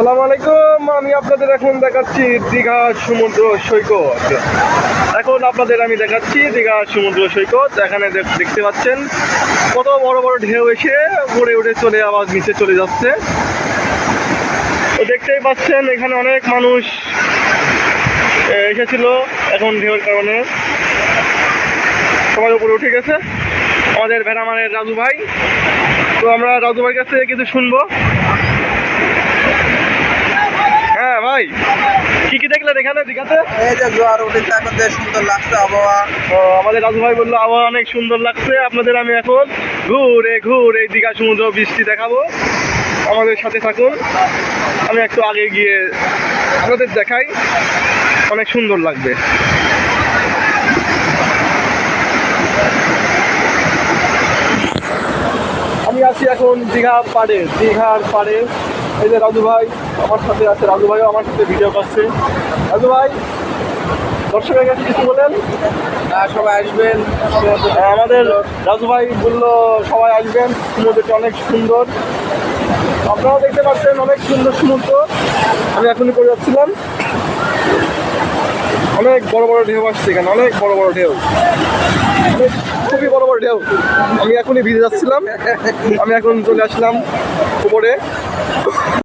আসসালামু আলাইকুম, আমি আপনাদের এখন দেখাচ্ছি দীঘা সমুদ্র সৈকত। এখন আপনাদের আমি দেখাচ্ছি দীঘা সমুদ্র সৈকত। এখানে দেখ- দেখতে পাচ্ছেন, কত বড় বড় ঢেউ এসে উড়ে উড়ে চলে আবার নিচে চলে যাচ্ছে। তো দেখতেই পাচ্ছেন, এখানে অনেক মানুষ এসেছিল এখন ঢেউর কারণে। সবাই উপরে উঠে গেছে। আমাদের ভেড়ামারের রাজু ভাই। তো আমরা রাজু ভাইয়ের কাছে কিছু শুনব। ভাই? কি কি দেখলেন এখানে দীঘাতে? এই যে জোয়ার উঠেছে এখন যে সুন্দর লাগছে আবহাওয়া। আমাদের রাজু ভাই বলল আবহাওয়া অনেক সুন্দর লাগছে। আপনাদের আমি এখন ঘুরে ঘুরে দীঘা সমুদ্র বৃষ্টি দেখাবো। আমাদের সাথে থাকুন। আমি একটু আগে গিয়ে আপনাদের দেখাই। অনেক সুন্দর লাগবে। আমি আছি এখন দীঘা পাড়ে দীঘার পাড়ে। এই যে রাজু ভাই আমার সাথে আছে রাজু ভাইও আমার সাথে ভিডিও করছে। রাজু ভাই দর্শকের কাছে কিছু বলেন? আহ, সবাই আসবেন। আমাদের রাজু ভাই বলল সবাই আসবেন। সমুদ্রটা অনেক সুন্দর। আপনারাও দেখতে পাচ্ছেন অনেক সুন্দর সমুদ্র। আমি এখনই করে যাচ্ছিলাম। অনেক বড় বড় ঢেউ আসছে এখানে অনেক বড় বড় ঢেউ। খুবই বড় বড় ঢেউ। আমি এখনই ভিজে যাচ্ছিলাম। আমি এখন চলে আসলাম উপরে।